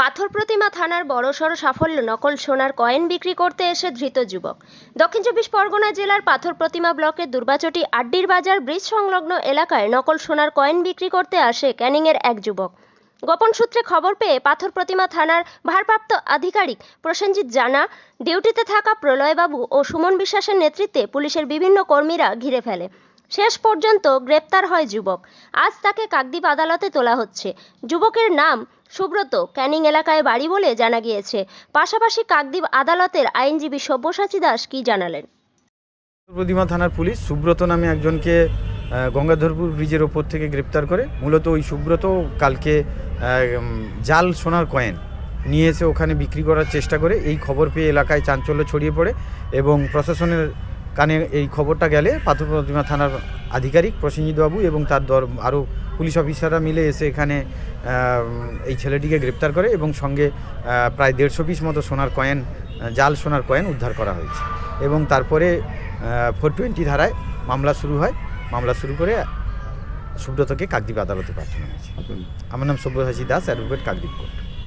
পাথর প্রতিমা থানার বড়সড় সাফল্য নকল সোনার কয়েন বিক্রি করতে এসে ধৃত যুবক। দক্ষিণ চব্বিশ পরগনা জেলার পাথর প্রতিমা ব্লকের দুর্বাচটি আড্ডির বাজার ব্রিজ সংলগ্ন এলাকায় নকল সোনার কয়েন বিক্রি করতে আসে ক্যানিংয়ের এক যুবক। গোপন সূত্রে খবর পেয়ে পাথর প্রতিমা থানার ভারপ্রাপ্ত আধিকারিক প্রসেনজিৎ জানা, ডিউটিতে থাকা প্রলয়বাবু ও সুমন বিশ্বাসের নেতৃত্বে পুলিশের বিভিন্ন কর্মীরা ঘিরে ফেলে। শেষ পর্যন্ত গ্রেপ্তার হয় যুবক। আজ তাকে কাকদ্বীপ আদালতে তোলা হচ্ছে। যুবকের নাম সুব্রত ক্যানিং এলাকায় বাড়ি বলে জানা গিয়েছে। পাশাপাশি কাকদ্বীপ আদালতের আইনজীবী সব্যসাচী দাস কি জানালেন? প্রতিমা থানার পুলিশ সুব্রত নামে একজনকে গঙ্গাধরপুর ব্রিজের ওপর থেকে গ্রেপ্তার করে। মূলত ওই সুব্রত কালকে জাল সোনার কয়েন নিয়ে এসে ওখানে বিক্রি করার চেষ্টা করে। এই খবর পেয়ে এলাকায় চাঞ্চল্য ছড়িয়ে পড়ে এবং প্রশাসনের কানে এই খবরটা গেলে পাথর প্রতিমা থানার আধিকারিক প্রসেনজিৎ বাবু এবং তার দর আরও পুলিশ অফিসাররা মিলে এসে এখানে এই ছেলেটিকে গ্রেপ্তার করে এবং সঙ্গে প্রায় দেড়শো পিস মতো সোনার কয়েন জাল সোনার কয়েন উদ্ধার করা হয়েছে। এবং তারপরে ফোর টোয়েন্টি ধারায় মামলা শুরু হয়। মামলা শুরু করে সুব্রতকে কাকদ্বীপ আদালতে পাঠানো হয়েছে। আমার নাম সব্যসাচী দাস অ্যাডভোকেট কাকদ্বীপ কোর্ট।